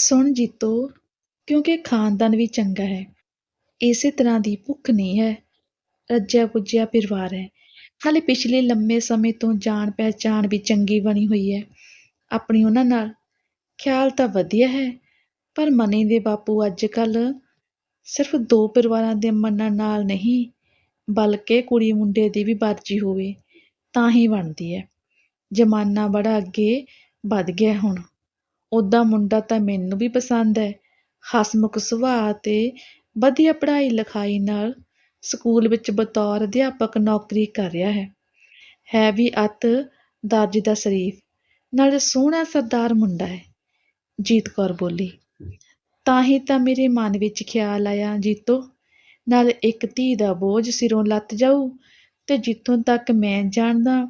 ਸੁਣ ਜੀਤੋ, ਕਿਉਂਕਿ ਖਾਨਦਾਨ ਵੀ ਚੰਗਾ ਹੈ। ਇਸੇ ਤਰ੍ਹਾਂ ਦੀ ਭੁੱਖ ਨਹੀਂ ਹੈ। ਰੱਜਿਆ ਪੁੱਜਿਆ ਪਰਿਵਾਰ ਹੈ। ਨਾਲੇ ਪਿਛਲੇ ਲੰਮੇ ਸਮੇਂ ਤੋਂ ਜਾਣ ਪਹਿਚਾਣ ਵੀ ਚੰਗੀ ਬਣੀ ਹੋਈ ਹੈ। ਆਪਣੀ ਉਹਨਾਂ ਨਾਲ ਖਿਆਲ ਤਾਂ ਵਧੀਆ ਹੈ, ਪਰ ਮਨੀ ਦੇ ਬਾਪੂ ਅੱਜ ਕੱਲ ਸਿਰਫ ਦੋ ਪਰਿਵਾਰਾਂ ਦੇ ਮੰਨਣ ਨਾਲ ਨਹੀਂ, ਬਲਕਿ ਕੁੜੀ ਮੁੰਡੇ ਦੀ ਵੀ ਮਰਜ਼ੀ ਹੋਵੇ, ਤਾਂ ਹੀ ਬਣਦੀ ਹੈ। ਜ਼ਮਾਨਾ ਬੜਾ ਅੱਗੇ ਵੱਧ ਗਿਆ ਹੁਣ। ਉੱਦਾਂ ਮੁੰਡਾ ਤਾਂ ਮੈਨੂੰ ਵੀ ਪਸੰਦ ਹੈ। ਹਸਮੁਖ ਸੁਭਾਅ ਅਤੇ ਵਧੀਆ ਪੜ੍ਹਾਈ ਲਿਖਾਈ ਨਾਲ ਸਕੂਲ ਵਿੱਚ ਬਤੌਰ ਅਧਿਆਪਕ ਨੌਕਰੀ ਕਰ ਰਿਹਾ ਹੈ। ਹੈ ਵੀ ਅਤ ਦਰਜ ਦਾ ਸ਼ਰੀਫ, ਨਾਲੇ ਸੋਹਣਾ ਸਰਦਾਰ ਮੁੰਡਾ ਹੈ। ਜੀਤ ਕੌਰ ਬੋਲੀ, ਤਾਂ ਹੀ ਤਾਂ ਮੇਰੇ ਮਨ ਵਿੱਚ ਖਿਆਲ ਆਇਆ ਜੀਤੋ, ਨਾਲ ਇੱਕ ਧੀ ਦਾ ਬੋਝ ਸਿਰੋਂ ਲੱਤ ਜਾਊ ਤੇ ਜਿੱਥੋਂ ਤੱਕ ਮੈਂ ਜਾਣਦਾ,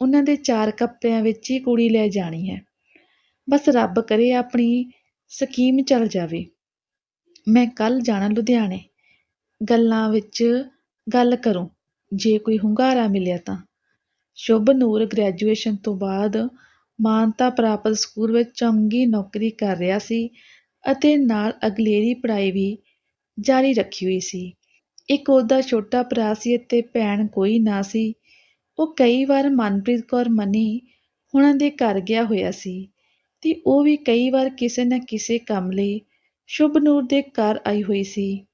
ਉਹਨਾਂ ਦੇ ਚਾਰ ਕੱਪੜਿਆਂ ਵਿੱਚ ਹੀ ਕੁੜੀ ਲੈ ਜਾਣੀ ਹੈ। ਬਸ ਰੱਬ ਕਰੇ ਆਪਣੀ ਸਕੀਮ ਚੱਲ ਜਾਵੇ। ਮੈਂ ਕੱਲ ਜਾਣਾ ਲੁਧਿਆਣੇ। ਗੱਲਾਂ ਵਿੱਚ ਗੱਲ ਕਰੋ। ਜੇ ਕੋਈ ਹੁੰਗਾਰਾ ਮਿਲਿਆ ਤਾਂ। ਸ਼ੁਭ ਨੂਰ ਗ੍ਰੈਜੂਏਸ਼ਨ ਤੋਂ ਬਾਅਦ ਮਾਨਤਾ ਪ੍ਰਾਪਤ ਸਕੂਲ ਵਿੱਚ ਚੰਗੀ ਨੌਕਰੀ ਕਰ ਰਿਹਾ ਸੀ ਅਤੇ ਨਾਲ ਅਗਲੇਰੀ ਪੜ੍ਹਾਈ ਵੀ ਜਾਰੀ ਰੱਖੀ ਹੋਈ ਸੀ। ਇੱਕ ਉਹਦਾ ਛੋਟਾ ਭਰਾ ਸੀ ਅਤੇ ਭੈਣ ਕੋਈ ਨਾ ਸੀ। ਉਹ ਕਈ ਵਾਰ ਮਨਪ੍ਰੀਤ ਕੌਰ ਮਨੀ ਉਹਨਾਂ ਦੇ ਘਰ ਗਿਆ ਹੋਇਆ ਸੀ। ਤੇ ਉਹ ਵੀ ਕਈ ਵਾਰ ਕਿਸੇ ਨਾ ਕਿਸੇ ਕੰਮ ਲਈ ਸ਼ੁਭ ਨੂਰ ਦੇ ਘਰ ਆਈ ਹੋਈ ਸੀ।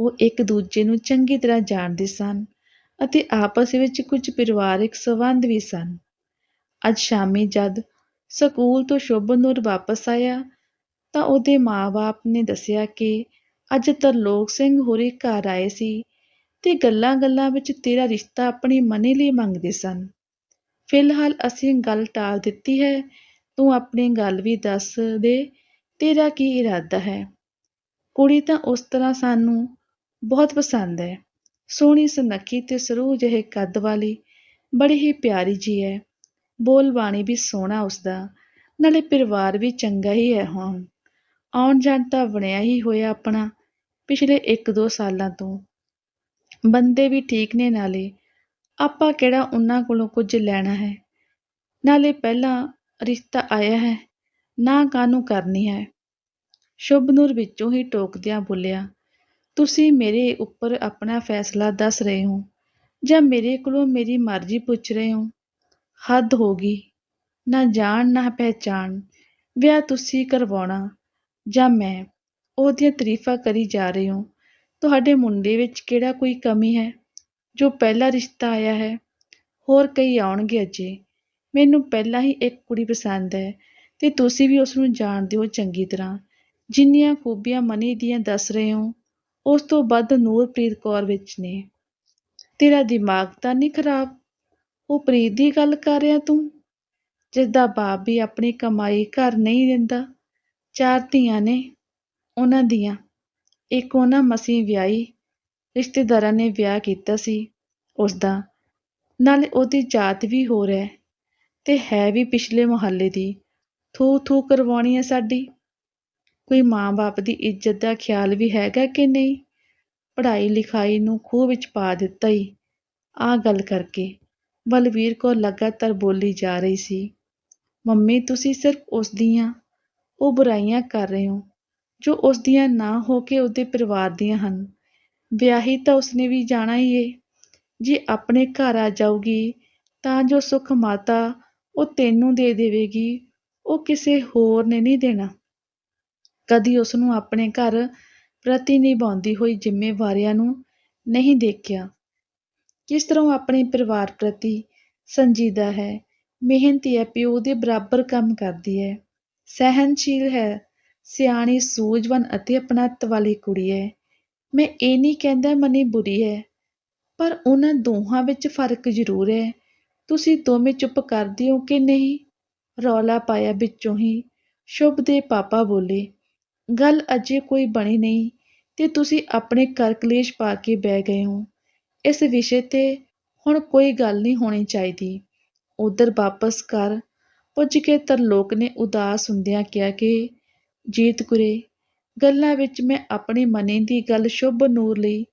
ਉਹ ਇੱਕ ਦੂਜੇ ਨੂੰ ਚੰਗੀ ਤਰ੍ਹਾਂ ਜਾਣਦੇ ਸਨ ਅਤੇ ਆਪਸ ਵਿੱਚ ਕੁਝ ਪਰਿਵਾਰਕ ਸੰਬੰਧ ਵੀ ਸਨ। ਅੱਜ ਸ਼ਾਮੀ ਜਦ ਸਕੂਲ ਤੋਂ ਸ਼ੁਭ ਨੂਰ ਵਾਪਸ ਆਇਆ ਤਾਂ ਉਹਦੇ ਮਾਂ-ਬਾਪ ਨੇ ਦੱਸਿਆ ਕਿ ਅੱਜ ਤਰਲੋਕ ਸਿੰਘ ਹੋਰੀ ਘਰ ਆਏ ਸੀ ਤੇ ਗੱਲਾਂ-ਗੱਲਾਂ ਵਿੱਚ ਤੇਰਾ ਰਿਸ਼ਤਾ ਆਪਣੀ ਮਨੀ ਲਈ ਮੰਗਦੇ ਸਨ। ਫਿਲਹਾਲ ਅਸੀਂ ਗੱਲ ਟਾਲ ਦਿੱਤੀ ਹੈ ਤੂੰ ਆਪਣੀ ਗੱਲ ਵੀ ਦੱਸ ਦੇ, ਤੇਰਾ ਕੀ ਇਰਾਦਾ ਹੈ? ਕੁੜੀ ਤਾਂ ਉਸ ਤਰ੍ਹਾਂ ਸਾਨੂੰ ਬਹੁਤ ਪਸੰਦ ਹੈ। ਸੋਹਣੀ ਸੁਨੱਖੀ ਤੇ ਸਰੂ ਜਿਹੇ ਕੱਦ ਵਾਲੀ, ਬੜੀ ਹੀ ਪਿਆਰੀ ਜੀ ਹੈ। ਬੋਲ ਬਾਣੀ ਵੀ ਸੋਹਣਾ ਉਸਦਾ, ਨਾਲੇ ਪਰਿਵਾਰ ਵੀ ਚੰਗਾ ਹੀ ਹੈ ਹੁਣ। ਆਉਣ ਜਾਣ ਤਾਂ ਬਣਿਆ ਹੀ ਹੋਇਆ ਆਪਣਾ, ਪਿਛਲੇ 1-2 ਸਾਲਾਂ ਤੋਂ। ਬੰਦੇ ਵੀ ਠੀਕ ਨੇ ਨਾਲੇ। ਆਪਾਂ ਕਿਹੜਾ ਉਹਨਾਂ ਕੋਲੋਂ ਕੁਝ ਲੈਣਾ ਹੈ? ਨਾਲੇ ਪਹਿਲਾਂ ਰਿਸ਼ਤਾ ਆਇਆ ਹੈ, ਨਾ ਕਾਹਨੂੰ ਕਰਨੀ ਹੈ। ਸ਼ੁਭ ਨੂਰ ਵਿੱਚੋਂ ਹੀ ਟੋਕਦਿਆਂ ਬੋਲਿਆ, ਤੁਸੀਂ ਮੇਰੇ ਉੱਪਰ ਆਪਣਾ ਫੈਸਲਾ ਦੱਸ ਰਹੇ ਹੋ ਜਾਂ ਮੇਰੇ ਕੋਲੋਂ ਮੇਰੀ ਮਰਜ਼ੀ ਪੁੱਛ ਰਹੇ ਹੋ? ਹੱਦ ਹੋ ਗਈ। ਨਾ ਜਾਣ, ਨਾ ਪਹਿਚਾਣ। ਵਿਆਹ ਤੁਸੀਂ ਕਰਵਾਉਣਾ ਜਾਂ ਮੈਂ? ਉਹਦੀਆਂ ਤਾਰੀਫਾਂ ਕਰੀ ਜਾ ਰਹੇ ਹੋ। ਤੁਹਾਡੇ ਮੁੰਡੇ ਵਿੱਚ ਕਿਹੜਾ ਕੋਈ ਕਮੀ ਹੈ? ਜੋ ਪਹਿਲਾ ਰਿਸ਼ਤਾ ਆਇਆ ਹੈ। ਹੋਰ ਕਈ ਆਉਣਗੇ ਅਜੇ। ਮੈਨੂੰ ਪਹਿਲਾਂ ਹੀ ਇੱਕ ਕੁੜੀ ਪਸੰਦ ਹੈ ਤੇ ਤੁਸੀਂ ਵੀ ਉਸ ਨੂੰ ਜਾਣਦੇ ਹੋ ਚੰਗੀ ਤਰ੍ਹਾਂ। ਜਿੰਨੀਆਂ ਖੂਬੀਆਂ ਮਨੀ ਦੀਆਂ ਦੱਸ ਰਹੇ ਹੋ, ਉਸ ਤੋਂ ਵੱਧ ਨੂਰਪ੍ਰੀਤ ਕੌਰ ਵਿੱਚ ਨੇ। ਤੇਰਾ ਦਿਮਾਗ ਤਾਂ ਨਹੀਂ ਖਰਾਬ? ਉਹ ਪ੍ਰੀਤ ਦੀ ਗੱਲ ਕਰ ਰਿਹਾ ਤੂੰ? ਜਿਸ ਦਾ ਬਾਪ ਵੀ ਆਪਣੀ ਕਮਾਈ ਘਰ ਨਹੀਂ ਦਿੰਦਾ। ਚਾਰ ਧੀਆਂ ਨੇ ਉਹਨਾਂ ਦੀਆਂ। ਇੱਕ ਉਹਨਾਂ ਮਸੀਂ ਵਿਆਹੀ ਰਿਸ਼ਤੇਦਾਰਾਂ ਨੇ ਵਿਆਹ ਕੀਤਾ ਸੀ ਉਸ ਦਾ ਨਾਲੇ ਉਹਦੀ ਜਾਤ ਵੀ ਹੋਰ ਹੈ। ਤੇ ਹੈ ਵੀ ਪਿਛਲੇ ਮੁਹੱਲੇ ਦੀ। ਥੂ ਥੂ ਕਰਵਾਉਣੀ ਹੈ ਸਾਡੀ। ਕੋਈ ਮਾਂ-ਬਾਪ ਦੀ ਇੱਜ਼ਤ ਦਾ ਖਿਆਲ ਵੀ ਹੈਗਾ ਕਿ ਨਹੀਂ? ਪੜ੍ਹਾਈ ਲਿਖਾਈ ਨੂੰ ਖੂਹ ਵਿੱਚ ਪਾ ਦਿੱਤਾ ਹੀ ਆ ਗੱਲ ਕਰਕੇ ਬਲਵੀਰ ਕੌਰ ਲਗਾਤਾਰ ਬੋਲੀ ਜਾ ਰਹੀ ਸੀ, ਮੰਮੀ, ਤੁਸੀਂ ਸਿਰਫ ਉਸ ਦੀਆਂ ਉਹ ਬੁਰਾਈਆਂ ਕਰ ਰਹੇ ਹੋ, ਜੋ ਉਸ ਦੀਆਂ ਨਾ ਹੋ ਕੇ ਉਹਦੇ ਪਰਿਵਾਰ ਦੀਆਂ ਹਨ। ਵਿਆਹੀ ਤਾਂ ਉਸਨੇ ਵੀ ਜਾਣਾ ਹੀ ਏ। ਜੇ ਆਪਣੇ ਘਰ ਆ ਜਾਊਗੀ ਤਾਂ ਜੋ ਸੁਖ ਮਾਤਾ ਉਹ ਤੈਨੂੰ ਦੇ ਦੇਵੇਗੀ, ਉਹ ਕਿਸੇ ਹੋਰ ਨੇ ਨਹੀਂ ਦੇਣਾ। ਕਦੀ ਉਸ ਨੂੰ ਆਪਣੇ ਘਰ ਪ੍ਰਤੀ ਨਿਭਾਉਂਦੀ ਹੋਈ ਜ਼ਿੰਮੇਵਾਰੀਆਂ ਨੂੰ ਨਹੀਂ ਦੇਖਿਆ। ਕਿਸ ਤਰ੍ਹਾਂ ਉਹ ਆਪਣੇ ਪਰਿਵਾਰ ਪ੍ਰਤੀ ਸੰਜੀਦਾ ਹੈ, ਮਿਹਨਤੀ ਹੈ, ਪਿਓ ਦੇ ਬਰਾਬਰ ਕੰਮ ਕਰਦੀ ਹੈ ਸਹਿਨਸ਼ੀਲ ਹੈ, ਸਿਆਣੀ, ਸੂਝਵਾਨ ਅਤੇ ਆਪਣਤ ਵਾਲੀ ਕੁੜੀ ਹੈ। ਮੈਂ ਇਹ ਨਹੀਂ ਕਹਿੰਦਾ ਮਨੀ ਬੁਰੀ ਹੈ, ਪਰ ਉਹਨਾਂ ਦੋਹਾਂ ਵਿੱਚ ਫ਼ਰਕ ਜ਼ਰੂਰ ਹੈ। ਤੁਸੀਂ ਦੋਵੇਂ ਚੁੱਪ ਕਰਦੇ ਹੋ ਕਿ ਨਹੀਂ? ਰੌਲਾ ਪਾਇਆ ਵਿੱਚੋਂ ਹੀ ਸ਼ੁਭ ਦੇ ਪਾਪਾ ਬੋਲੇ, ਗੱਲ ਅਜੇ ਕੋਈ ਬਣੀ ਨਹੀਂ ਤੇ ਤੁਸੀਂ ਆਪਣੇ ਘਰ ਕਲੇਸ਼ ਪਾ ਕੇ ਬਹਿ ਗਏ ਹੋ। ਇਸ ਵਿਸ਼ੇ ਤੇ ਹੁਣ ਕੋਈ ਗੱਲ ਨਹੀਂ ਹੋਣੀ ਚਾਹੀਦੀ। ਉਧਰ ਵਾਪਸ ਕਰ ਪੁੱਜ ਕੇ ਤਰਲੋਕ ਨੇ ਉਦਾਸ ਹੁੰਦਿਆਂ ਕਿਹਾ ਕਿ, ਜੀਤ ਕੁਰੇ, ਗੱਲਾਂ ਵਿੱਚ ਮੈਂ ਆਪਣੀ ਮਨੇ ਦੀ ਗੱਲ ਸ਼ੁਭ ਨੂਰ ਲਈ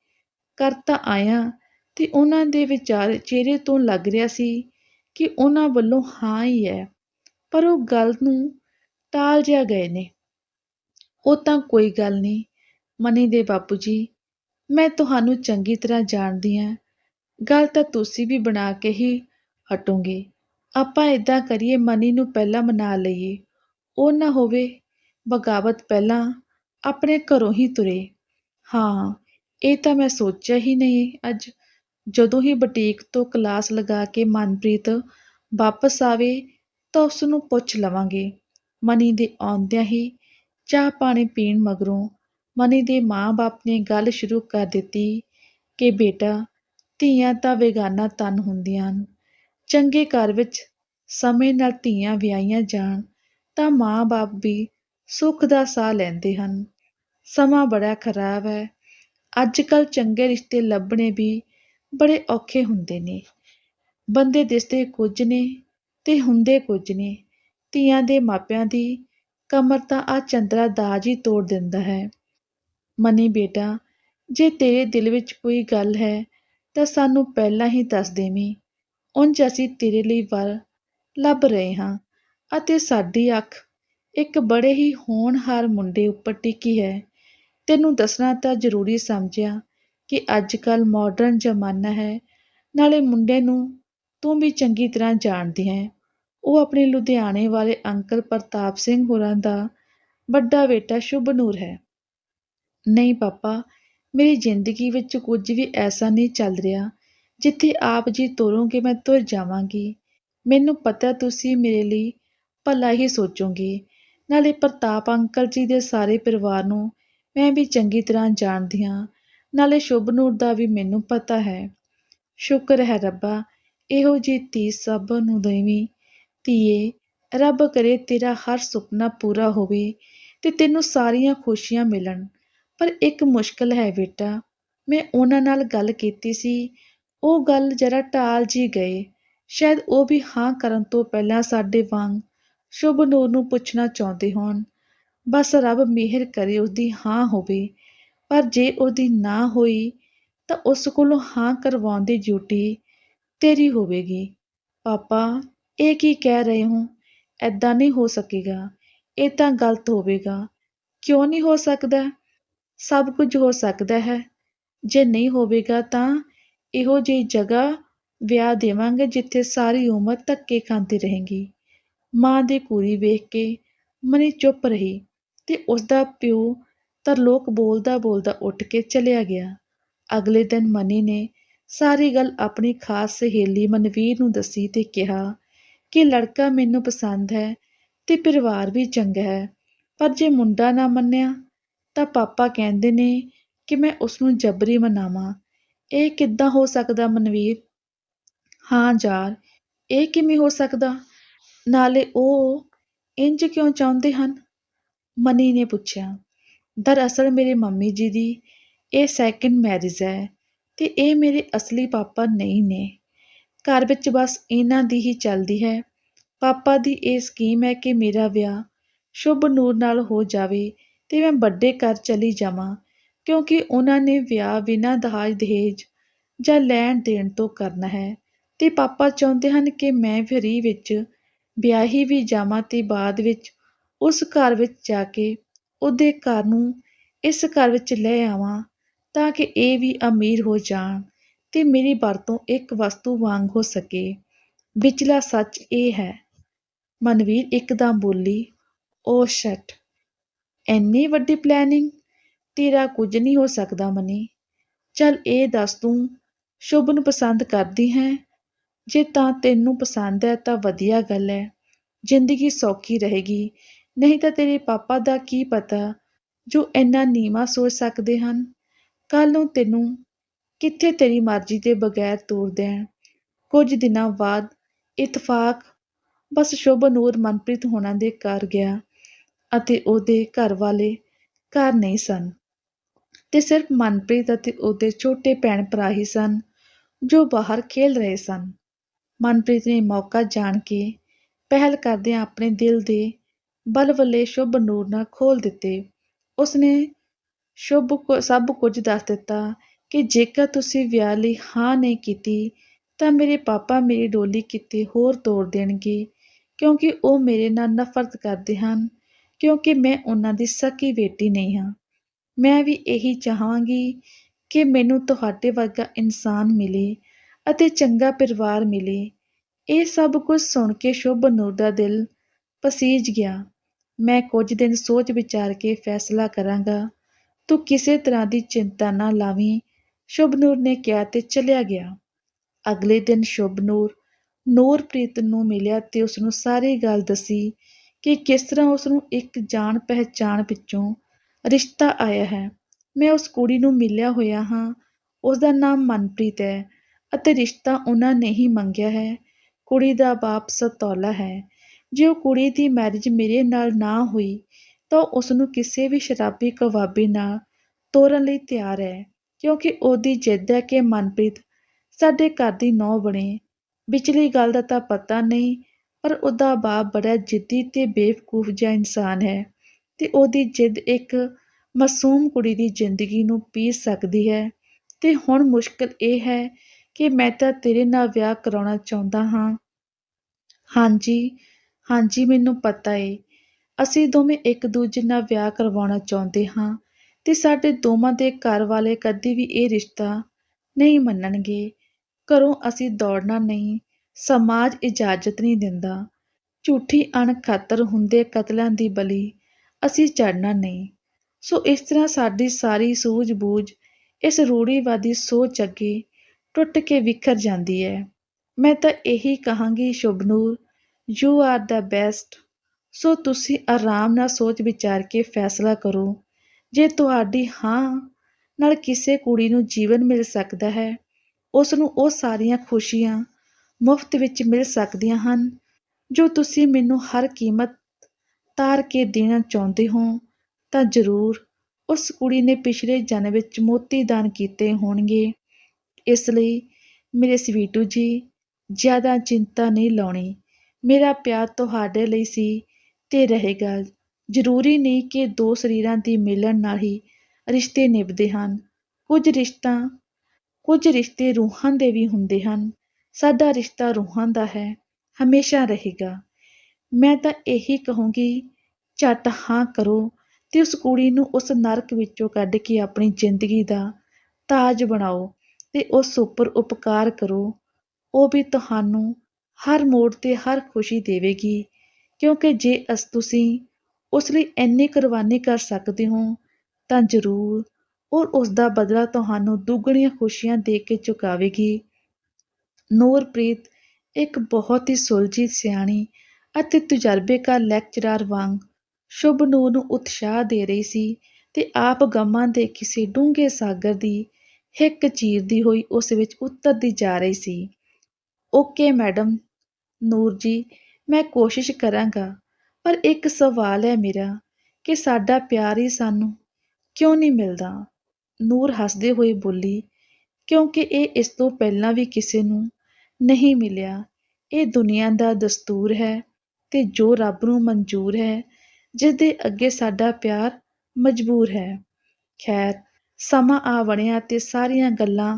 ਕਰ ਆਇਆ ਤੇ ਉਹਨਾਂ ਦੇ ਵਿਚਾਰ ਚਿਹਰੇ ਤੋਂ ਲੱਗ ਰਿਹਾ ਸੀ ਕਿ ਉਹਨਾਂ ਵੱਲੋਂ ਹਾਂ ਹੀ ਹੈ, ਪਰ ਉਹ ਗੱਲ ਨੂੰ ਟਾਲ ਜਿਹਾ ਗਏ ਨੇ। ਉਹ ਤਾਂ ਕੋਈ ਗੱਲ ਨਹੀਂ, ਮਨੀ ਦੇ ਬਾਪੂ ਜੀ, ਮੈਂ ਤੁਹਾਨੂੰ ਚੰਗੀ ਤਰ੍ਹਾਂ ਜਾਣਦੀ ਹਾਂ। ਗੱਲ ਤਾਂ ਤੁਸੀਂ ਵੀ ਬਣਾ ਕੇ ਹੀ ਹਟੋਗੇ। ਆਪਾਂ ਇਦਾਂ ਕਰੀਏ, ਮਨੀ ਨੂੰ ਪਹਿਲਾਂ ਮਨਾ ਲਈਏ। ਉਹ ਨਾ ਹੋਵੇ, ਬਗਾਵਤ ਪਹਿਲਾਂ ਆਪਣੇ ਘਰੋਂ ਹੀ ਤੁਰੇ। ਹਾਂ, ਇਹ ਤਾਂ ਮੈਂ ਸੋਚਿਆ ਹੀ ਨਹੀਂ ਅੱਜ। ਜਦੋਂ ਹੀ ਬੁਟੀਕ ਤੋਂ ਕਲਾਸ ਲਗਾ ਕੇ ਮਨਪ੍ਰੀਤ ਵਾਪਸ ਆਵੇ ਤਾਂ ਉਸ ਨੂੰ ਪੁੱਛ ਲਵਾਂਗੇ। ਮਨੀ ਦੇ ਆਉਂਦਿਆਂ ਹੀ ਚਾਹ ਪਾਣੀ ਪੀਣ ਮਗਰੋਂ ਮਨੀ ਦੇ ਮਾਂ-ਬਾਪ ਨੇ ਗੱਲ ਸ਼ੁਰੂ ਕਰ ਦਿੱਤੀ ਕਿ ਬੇਟਾ, ਧੀਆਂ ਤਾਂ ਬੇਗਾਨਾ ਤਨ ਹੁੰਦੀਆਂ ਹਨ। ਚੰਗੇ ਘਰ ਵਿੱਚ ਸਮੇਂ ਨਾਲ ਧੀਆਂ ਵਿਆਹੀਆਂ ਜਾਣ ਤਾਂ ਮਾਂ-ਬਾਪ ਵੀ ਸੁੱਖ ਦਾ ਸਾਹ ਲੈਂਦੇ ਹਨ। ਸਮਾਂ ਬੜਾ ਖਰਾਬ ਹੈ। ਅੱਜ ਕੱਲ ਚੰਗੇ ਰਿਸ਼ਤੇ ਲੱਭਣੇ ਵੀ ਬੜੇ ਔਖੇ ਹੁੰਦੇ ਨੇ। ਬੰਦੇ ਦਿਸਦੇ ਕੁਝ ਨੇ ਤੇ ਹੁੰਦੇ ਕੁਝ ਨੇ। ਧੀਆਂ ਦੇ ਮਾਪਿਆਂ ਦੀ ਕਮਰ ਤਾਂ ਆ ਚੰਦਰਾ ਦਾਜ ਹੀ ਤੋੜ ਦਿੰਦਾ ਹੈ। ਮਨੀ ਬੇਟਾ, ਜੇ ਤੇਰੇ ਦਿਲ ਵਿੱਚ ਕੋਈ ਗੱਲ ਹੈ, ਤਾਂ ਸਾਨੂੰ ਪਹਿਲਾਂ ਹੀ ਦੱਸ ਦੇਵੀਂ। ਉਂਝ ਅਸੀਂ ਤੇਰੇ ਲਈ ਵਰ ਲੱਭ ਰਹੇ ਹਾਂ ਅਤੇ ਸਾਡੀ ਅੱਖ ਇੱਕ ਬੜੇ ਹੀ ਹੋਣਹਾਰ ਮੁੰਡੇ ਉੱਪਰ ਟਿਕੀ ਹੈ। ਤੈਨੂੰ ਦੱਸਣਾ ਤਾਂ ਜ਼ਰੂਰੀ ਸਮਝਿਆ। ਕਿ ਅੱਜ ਕੱਲ ਮਾਡਰਨ ਜ਼ਮਾਨਾ ਹੈ, ਨਾਲੇ ਮੁੰਡੇ ਨੂੰ ਤੂੰ ਵੀ ਚੰਗੀ ਤਰ੍ਹਾਂ ਜਾਣਦੀ ਹੈ। ਉਹ ਆਪਣੇ ਲੁਧਿਆਣੇ ਵਾਲੇ ਅੰਕਲ ਪ੍ਰਤਾਪ ਸਿੰਘ ਹੋਰਾਂ ਦਾ ਵੱਡਾ ਬੇਟਾ ਸ਼ੁਭ ਨੂਰ ਹੈ। ਨਹੀਂ ਪਾਪਾ, ਮੇਰੀ ਜ਼ਿੰਦਗੀ ਵਿੱਚ ਕੁਝ ਵੀ ਐਸਾ ਨਹੀਂ ਚੱਲ ਰਿਹਾ ਜਿੱਥੇ ਆਪ ਜੀ ਤੁਰੋਂਗੇ, ਮੈਂ ਤੁਰ ਜਾਵਾਂਗੀ। ਮੈਨੂੰ ਪਤਾ ਤੁਸੀਂ ਮੇਰੇ ਲਈ ਭਲਾ ਹੀ ਸੋਚੋਗੇ। ਨਾਲੇ ਪ੍ਰਤਾਪ ਅੰਕਲ ਜੀ ਦੇ ਸਾਰੇ ਪਰਿਵਾਰ ਨੂੰ ਮੈਂ ਵੀ ਚੰਗੀ ਤਰ੍ਹਾਂ ਜਾਣਦੀ ਹਾਂ। ਨਾਲੇ ਸ਼ੁਭ ਨੂਰ ਦਾ ਵੀ ਮੈਨੂੰ ਪਤਾ ਹੈ। ਸ਼ੁਕਰ ਹੈ ਰੱਬਾ, ਇਹੋ ਜੀ ਧੀ ਸਭ ਨੂੰ ਦੇਵੀਂ। ਧੀਏ, ਰੱਬ ਕਰੇ ਤੇਰਾ ਹਰ ਸੁਪਨਾ ਪੂਰਾ ਹੋਵੇ ਤੇ ਤੈਨੂੰ ਸਾਰੀਆਂ ਖੁਸ਼ੀਆਂ ਮਿਲਣ। ਪਰ ਇੱਕ ਮੁਸ਼ਕਲ ਹੈ ਬੇਟਾ, ਮੈਂ ਉਹਨਾਂ ਨਾਲ ਗੱਲ ਕੀਤੀ ਸੀ। ਉਹ ਗੱਲ ਜਰਾ ਟਾਲ ਜੀ ਗਏ। ਸ਼ਾਇਦ ਉਹ ਵੀ ਹਾਂ ਕਰਨ ਤੋਂ ਪਹਿਲਾਂ ਸਾਡੇ ਵਾਂਗ ਸ਼ੁਭ ਨੂਰ ਨੂੰ ਪੁੱਛਣਾ ਚਾਹੁੰਦੇ ਹੋਣ। ਬਸ ਰੱਬ ਮਿਹਰ ਕਰੇ ਉਹਦੀ ਹਾਂ ਹੋਵੇ। ਪਰ ਜੇ ਉਹਦੀ ਨਾ ਹੋਈ ਤਾਂ ਉਸ ਕੋਲੋਂ ਹਾਂ ਕਰਵਾਉਣ ਦੀ ਡਿਊਟੀ ਤੇਰੀ ਹੋਵੇਗੀ। ਪਾਪਾ, ਇਹ ਕੀ ਕਹਿ ਰਹੇ ਹੋ? ਐਦਾਂ ਨਹੀਂ ਹੋ ਸਕੇਗਾ। ਇਹ ਤਾਂ ਗਲਤ ਹੋਵੇਗਾ। ਕਿਉਂ ਨਹੀਂ ਹੋ ਸਕਦਾ? ਸਭ ਕੁਝ ਹੋ ਸਕਦਾ ਹੈ। ਜੇ ਨਹੀਂ ਹੋਵੇਗਾ ਤਾਂ ਇਹੋ ਜਿਹੀ ਜਗ੍ਹਾ ਵਿਆਹ ਦੇਵਾਂਗੇ ਜਿੱਥੇ ਸਾਰੀ ਉਮਰ ਧੱਕੇ ਖਾਂਦੀ ਰਹੇਗੀ। ਮਾਂ ਦੀ ਕੁੜੀ ਵੇਖ ਕੇ ਮਨੀ ਚੁੱਪ ਰਹੀ ਤੇ ਉਸ ਦਾ ਪਿਓ ਤਰਲੋਕ ਬੋਲਦਾ ਬੋਲਦਾ ਉੱਠ ਕੇ ਚਲਿਆ ਗਿਆ। ਅਗਲੇ ਦਿਨ ਮਨੀ ਨੇ ਸਾਰੀ ਗੱਲ ਆਪਣੀ ਖਾਸ ਸਹੇਲੀ ਮਨਵੀਰ ਨੂੰ ਦੱਸੀ ਤੇ ਕਿਹਾ ਕਿ ਲੜਕਾ ਮੈਨੂੰ ਪਸੰਦ ਹੈ ਤੇ ਪਰਿਵਾਰ ਵੀ ਚੰਗਾ ਹੈ, ਪਰ ਜੇ ਮੁੰਡਾ ਨਾ ਮੰਨਿਆ ਤਾਂ ਪਾਪਾ ਕਹਿੰਦੇ ਨੇ ਕਿ ਮੈਂ ਉਸ ਨੂੰ ਜਬਰੀ ਮਨਾਵਾਂ। ਇਹ ਕਿੱਦਾਂ ਹੋ ਸਕਦਾ ਮਨਵੀਰ? ਹਾਂ ਯਾਰ, ਇਹ ਕਿਵੇਂ ਹੋ ਸਕਦਾ? ਨਾਲੇ ਉਹ ਇੰਜ ਕਿਉਂ ਚਾਹੁੰਦੇ ਹਨ? ਮਨੀ ਨੇ ਪੁੱਛਿਆ। ਦਰਅਸਲ ਮੇਰੇ ਮੰਮੀ ਜੀ ਦੀ ਇਹ ਸੈਕਿੰਡ ਮੈਰਿਜ ਹੈ ਤੇ ਇਹ ਮੇਰੇ ਅਸਲੀ ਪਾਪਾ ਨਹੀਂ ਨੇ। ਘਰ ਵਿੱਚ ਬਸ ਇਹਨਾਂ ਦੀ ਹੀ ਚੱਲਦੀ ਹੈ। ਪਾਪਾ ਦੀ ਇਹ ਸਕੀਮ ਹੈ ਕਿ ਮੇਰਾ ਵਿਆਹ ਸ਼ੁਭ ਨੂਰ ਨਾਲ ਹੋ ਜਾਵੇ ਤੇ ਮੈਂ ਵੱਡੇ ਘਰ ਚਲੀ ਜਾਵਾਂ, ਕਿਉਂਕਿ ਉਹਨਾਂ ਨੇ ਵਿਆਹ ਬਿਨਾਂ ਦਹਾਜ ਦਹੇਜ ਜਾਂ ਲੈਣ ਦੇਣ ਤੋਂ ਕਰਨਾ ਹੈ ਤੇ ਪਾਪਾ ਚਾਹੁੰਦੇ ਹਨ ਕਿ ਮੈਂ ਫਰੀ ਵਿੱਚ ਵਿਆਹੀ ਵੀ ਜਾਵਾਂ ਤੇ ਬਾਅਦ ਵਿੱਚ ਉਸ ਘਰ ਵਿੱਚ ਜਾ ਕੇ ਉਹਦੇ ਘਰ ਨੂੰ ਇਸ ਘਰ ਵਿੱਚ ਲੈ ਆਵਾਂ ਤਾਂ ਕਿ ਇਹ ਵੀ ਅਮੀਰ ਹੋ ਜਾਣ ਤੇ ਮੇਰੀ ਵਰਤੋਂ ਇੱਕ ਵਸਤੂ ਵਾਂਗ ਹੋ ਸਕੇ। ਵਿਚਲਾ ਸੱਚ ਇਹ ਹੈ, ਮਨਵੀਰ ਇੱਕਦਮ ਬੋਲੀ, ਓ ਸ਼ਟ ਇੰਨੀ ਵੱਡੀ ਪਲੈਨਿੰਗ ਤੇਰਾ ਕੁਝ ਨਹੀਂ ਹੋ ਸਕਦਾ ਮਨੀ। ਚੱਲ ਇਹ ਦੱਸ ਤੂੰ, ਸ਼ੁਭ ਨੂੰ ਪਸੰਦ ਕਰਦੀ ਹੈ? ਜੇ ਤਾਂ ਤੈਨੂੰ ਪਸੰਦ ਹੈ ਤਾਂ ਵਧੀਆ ਗੱਲ ਹੈ। ਜ਼ਿੰਦਗੀ ਸੌਖੀ ਰਹੇਗੀ। ਨਹੀਂ ਤਾਂ ਤੇਰੇ ਪਾਪਾ ਦਾ ਕੀ ਪਤਾ ਜੋ ਇੰਨਾ ਨੀਵਾ ਸੋਚ ਸਕਦੇ ਹਨ? ਕੱਲ ਨੂੰ ਤੈਨੂੰ ਕਿੱਥੇ ਤੇਰੀ ਮਰਜ਼ੀ ਦੇ ਬਗੈਰ ਤੋਰ ਦੇਣ। ਕੁਝ ਦਿਨਾਂ ਬਾਅਦ ਇਤਫਾਕ ਬਸ ਸ਼ੁਭ ਨੂਰ ਮਨਪ੍ਰੀਤ ਹੋਣਾ ਦੇ ਘਰ ਗਿਆ ਅਤੇ ਉਹਦੇ ਘਰ ਵਾਲੇ ਘਰ ਨਹੀਂ ਸਨ। ਤੇ ਸਿਰਫ ਮਨਪ੍ਰੀਤ ਅਤੇ ਉਹਦੇ ਛੋਟੇ ਭੈਣ ਭਰਾ ਹੀ ਸਨ ਜੋ ਬਾਹਰ ਖੇਲ ਰਹੇ ਸਨ। ਮਨਪ੍ਰੀਤ ਨੇ ਮੌਕਾ ਜਾਣ ਕੇ ਪਹਿਲ ਕਰਦਿਆਂ ਆਪਣੇ ਦਿਲ ਦੇ ਬਲ ਵੱਲੇ ਸ਼ੁਭ ਨੂਰ ਨਾਲ ਖੋਲ ਦਿੱਤੇ। ਉਸਨੇ ਸ਼ੁਭ ਸਭ ਕੁਝ ਦੱਸ ਦਿੱਤਾ ਕਿ ਜੇਕਰ ਤੁਸੀਂ ਵਿਆਹ ਲਈ ਹਾਂ ਨਹੀਂ ਕੀਤੀ, ਤਾਂ ਮੇਰੇ ਪਾਪਾ ਮੇਰੀ ਡੋਲੀ ਕਿਤੇ ਹੋਰ ਤੋੜ ਦੇਣਗੇ, ਕਿਉਂਕਿ ਉਹ ਮੇਰੇ ਨਾਲ ਨਫ਼ਰਤ ਕਰਦੇ ਹਨ, ਕਿਉਂਕਿ ਮੈਂ ਉਹਨਾਂ ਦੀ ਸਕੀ ਬੇਟੀ ਨਹੀਂ ਹਾਂ। ਮੈਂ ਵੀ ਇਹੀ ਚਾਹਾਂਗੀ ਕਿ ਮੈਨੂੰ ਤੁਹਾਡੇ ਵਰਗਾ ਇਨਸਾਨ ਮਿਲੇ ਅਤੇ ਚੰਗਾ ਪਰਿਵਾਰ ਮਿਲੇ। ਇਹ ਸਭ ਕੁਝ ਸੁਣ ਕੇ ਸ਼ੁਭ ਨੂਰ ਦਾ ਦਿਲ ਪਸੀਜ ਗਿਆ। ਮੈਂ ਕੁਝ ਦਿਨ ਸੋਚ ਵਿਚਾਰ ਕੇ ਫੈਸਲਾ ਕਰਾਂਗਾ। ਤੂੰ ਕਿਸੇ ਤਰ੍ਹਾਂ ਦੀ ਚਿੰਤਾ ਨਾ ਲਾਵੀਂ। ਸ਼ੁਭਨੂਰ ਨੇ ਕਿਹਾ ਤੇ ਚਲਿਆ ਗਿਆ। ਅਗਲੇ ਦਿਨ ਸ਼ੁਭਨੂਰ ਨੂਰਪ੍ਰੀਤ ਨੂੰ ਮਿਲਿਆ ਤੇ ਉਸ ਨੂੰ ਸਾਰੀ ਗੱਲ ਦੱਸੀ ਕਿ ਕਿਸ ਤਰ੍ਹਾਂ ਉਸ ਨੂੰ ਇੱਕ ਜਾਣ ਪਹਿਚਾਣ ਵਿੱਚੋਂ ਰਿਸ਼ਤਾ ਆਇਆ ਹੈ। ਮੈਂ ਉਸ ਕੁੜੀ ਨੂੰ ਮਿਲਿਆ ਹੋਇਆ ਹਾਂ। ਉਸ ਦਾ ਨਾਮ ਮਨਪ੍ਰੀਤ ਹੈ ਅਤੇ ਰਿਸ਼ਤਾ ਉਹਨਾਂ ਨੇ ਹੀ ਮੰਗਿਆ ਹੈ। ਕੁੜੀ ਦਾ ਬਾਪ ਸਤੌਲਾ ਹੈ। ਜੇ ਉਹ ਕੁੜੀ ਦੀ ਮੈਰਿਜ ਮੇਰੇ ਨਾਲ ਨਾ ਹੋਈ, ਤਾਂ ਉਸ ਨੂੰ ਕਿਸੇ ਵੀ ਸ਼ਰਾਬੀ ਕਵਾਬੀ ਨਾਲ ਤੋਰਨ ਲਈ ਤਿਆਰ ਹੈ, ਕਿਉਂਕਿ ਉਹਦੀ ਜਿੱਦ ਹੈ ਕਿ ਮਨਪ੍ਰੀਤ ਸਾਡੇ ਘਰ ਦੀ ਨੌ ਬਣੇ। ਵਿਚਲੀ ਗੱਲ ਦਾ ਤਾਂ ਪਤਾ ਨਹੀਂ, ਪਰ ਉਹਦਾ ਬਾਪ ਬੜਾ ਜਿੱਦੀ ਤੇ ਬੇਵਕੂਫ ਜਿਹਾ ਇਨਸਾਨ ਹੈ ਤੇ ਉਹਦੀ ਜਿੱਦ ਇੱਕ ਮਾਸੂਮ ਕੁੜੀ ਦੀ ਜ਼ਿੰਦਗੀ ਨੂੰ ਪੀ ਸਕਦੀ ਹੈ। ਤੇ ਹੁਣ ਮੁਸ਼ਕਲ ਇਹ ਹੈ ਕਿ ਮੈਂ ਤਾਂ ਤੇਰੇ ਨਾਲ ਵਿਆਹ ਕਰਾਉਣਾ ਚਾਹੁੰਦਾ ਹਾਂ। ਹਾਂਜੀ ਹਾਂਜੀ, ਮੈਨੂੰ ਪਤਾ ਏ। ਅਸੀਂ ਦੋਵੇਂ ਇੱਕ ਦੂਜੇ ਨਾਲ ਵਿਆਹ ਕਰਵਾਉਣਾ ਚਾਹੁੰਦੇ ਹਾਂ ਤੇ ਸਾਡੇ ਦੋਵਾਂ ਦੇ ਘਰ ਵਾਲੇ ਕਦੀ ਵੀ ਇਹ ਰਿਸ਼ਤਾ ਨਹੀਂ ਮੰਨਣਗੇ। ਘਰੋਂ ਅਸੀਂ ਦੌੜਨਾ ਨਹੀਂ, ਸਮਾਜ ਇਜਾਜ਼ਤ ਨਹੀਂ ਦਿੰਦਾ। ਝੂਠੀ ਅਣਖਾਤਰ ਹੁੰਦੇ ਕਤਲਾਂ ਦੀ ਬਲੀ ਅਸੀਂ ਚੜਨਾ ਨਹੀਂ। ਸੋ ਇਸ ਤਰ੍ਹਾਂ ਸਾਡੀ ਸਾਰੀ ਸੂਝ-ਬੂਝ ਇਸ ਰੂੜੀਵਾਦੀ ਸੋਚ ਅੱਗੇ ਟੁੱਟ ਕੇ ਵਿਖਰ ਜਾਂਦੀ ਹੈ। ਮੈਂ ਤਾਂ ਇਹੀ ਕਹਾਂਗੀ Shubhnoor you are the best. So ਤੁਸੀਂ ਆਰਾਮ ਨਾਲ ਸੋਚ ਵਿਚਾਰ ਕੇ ਫੈਸਲਾ ਕਰੋ। ਜੇ ਤੁਹਾਡੀ ਹਾਂ ਨਾਲ ਕਿਸੇ ਕੁੜੀ ਨੂੰ ਜੀਵਨ ਮਿਲ ਸਕਦਾ ਹੈ ਉਸ ਨੂੰ ਉਹ ਸਾਰੀਆਂ ਖੁਸ਼ੀਆਂ ਮੁਫਤ ਵਿੱਚ ਮਿਲ ਸਕਦੀਆਂ ਹਨ, ਜੋ ਤੁਸੀਂ ਮੈਨੂੰ ਹਰ ਕੀਮਤ ਤਾਰ ਕੇ ਦੇਣਾ ਚਾਹੁੰਦੇ ਹੋ, ਤਾਂ ਜ਼ਰੂਰ ਉਸ ਕੁੜੀ ਨੇ ਪਿਛਲੇ ਜਨਮ ਵਿੱਚ ਮੋਤੀ ਦਾਨ ਕੀਤੇ ਹੋਣਗੇ। ਇਸ ਲਈ ਮੇਰੇ ਸਵੀਟੂ ਜੀ, ਜ਼ਿਆਦਾ ਚਿੰਤਾ ਨਹੀਂ ਲਾਉਣੀ। ਮੇਰਾ ਪਿਆਰ ਤੁਹਾਡੇ ਲਈ ਸੀ ਤੇ ਰਹੇਗਾ। ਜ਼ਰੂਰੀ ਨਹੀਂ ਕਿ ਦੋ ਸਰੀਰਾਂ ਦੀ ਮਿਲਣ ਨਾਲ ਹੀ ਰਿਸ਼ਤੇ ਨਿਭਦੇ ਹਨ। ਕੁਝ ਰਿਸ਼ਤਾ, ਕੁਝ ਰਿਸ਼ਤੇ ਰੂਹਾਂ ਦੇ ਵੀ ਹੁੰਦੇ ਹਨ। ਸਾਡਾ ਰਿਸ਼ਤਾ ਰੂਹਾਂ ਦਾ ਹੈ, ਹਮੇਸ਼ਾ ਰਹੇਗਾ। ਮੈਂ ਤਾਂ ਇਹੀ ਕਹੂੰਗੀ, ਝਟ ਹਾਂ ਕਰੋ ਤੇ ਉਸ ਕੁੜੀ ਨੂੰ ਉਸ ਨਰਕ ਵਿੱਚੋਂ ਕੱਢ ਕੇ ਆਪਣੀ ਜ਼ਿੰਦਗੀ ਦਾ ਤਾਜ ਬਣਾਓ ਤੇ ਉਸ ਉੱਪਰ ਉਪਕਾਰ ਕਰੋ। ਉਹ ਵੀ ਤੁਹਾਨੂੰ ਹਰ ਮੋੜ ਤੇ ਹਰ ਖੁਸ਼ੀ ਦੇਵੇਗੀ, ਕਿਉਂਕਿ ਜੇ ਅਸ ਤੁਸੀਂ ਉਸ ਲਈ ਇੰਨੀ ਕੁਰਬਾਨੀ ਕਰ ਸਕਦੇ ਹੋ, ਤਾਂ ਜ਼ਰੂਰ ਔਰ ਉਸ ਦਾ ਬਦਲਾ ਤੁਹਾਨੂੰ ਦੁੱਗਣੀਆਂ ਖੁਸ਼ੀਆਂ ਦੇ ਕੇ ਚੁਕਾਵੇਗੀ। ਨੂਰਪ੍ਰੀਤ ਇੱਕ ਬਹੁਤ ਹੀ ਸੁਲਝੀ ਸਿਆਣੀ ਅਤੇ ਤਜਰਬੇਕਾਰ ਲੈਕਚਰਰ ਵਾਂਗ ਸ਼ੁਭ ਨੂਰ ਨੂੰ ਉਤਸ਼ਾਹ ਦੇ ਰਹੀ ਸੀ ਤੇ ਆਪ ਗਮਾਂ ਦੇ ਕਿਸੇ ਡੂੰਘੇ ਸਾਗਰ ਦੀ ਹਿੱਕ ਚੀਰਦੀ ਹੋਈ ਉਸ ਵਿੱਚ ਉਤਰਦੀ ਜਾ ਰਹੀ ਸੀ। ਓਕੇ ਮੈਡਮ ਨੂਰ ਜੀ, ਮੈਂ ਕੋਸ਼ਿਸ਼ ਕਰਾਂਗਾ, ਪਰ ਇੱਕ ਸਵਾਲ ਹੈ ਮੇਰਾ ਕਿ ਸਾਡਾ ਪਿਆਰ ਹੀ ਸਾਨੂੰ ਕਿਉਂ ਨਹੀਂ ਮਿਲਦਾ? ਨੂਰ ਹੱਸਦੇ ਹੋਏ ਬੋਲੀ, ਕਿਉਂਕਿ ਇਹ ਇਸ ਤੋਂ ਪਹਿਲਾਂ ਵੀ ਕਿਸੇ ਨੂੰ ਨਹੀਂ ਮਿਲਿਆ। ਇਹ ਦੁਨੀਆ ਦਾ ਦਸਤੂਰ ਹੈ ਤੇ ਜੋ ਰੱਬ ਨੂੰ ਮਨਜ਼ੂਰ ਹੈ ਜਿਸ ਦੇ ਅੱਗੇ ਸਾਡਾ ਪਿਆਰ ਮਜਬੂਰ ਹੈ। ਖੈਰ, ਸਮਾਂ ਆ ਬਣਿਆ ਤੇ ਸਾਰੀਆਂ ਗੱਲਾਂ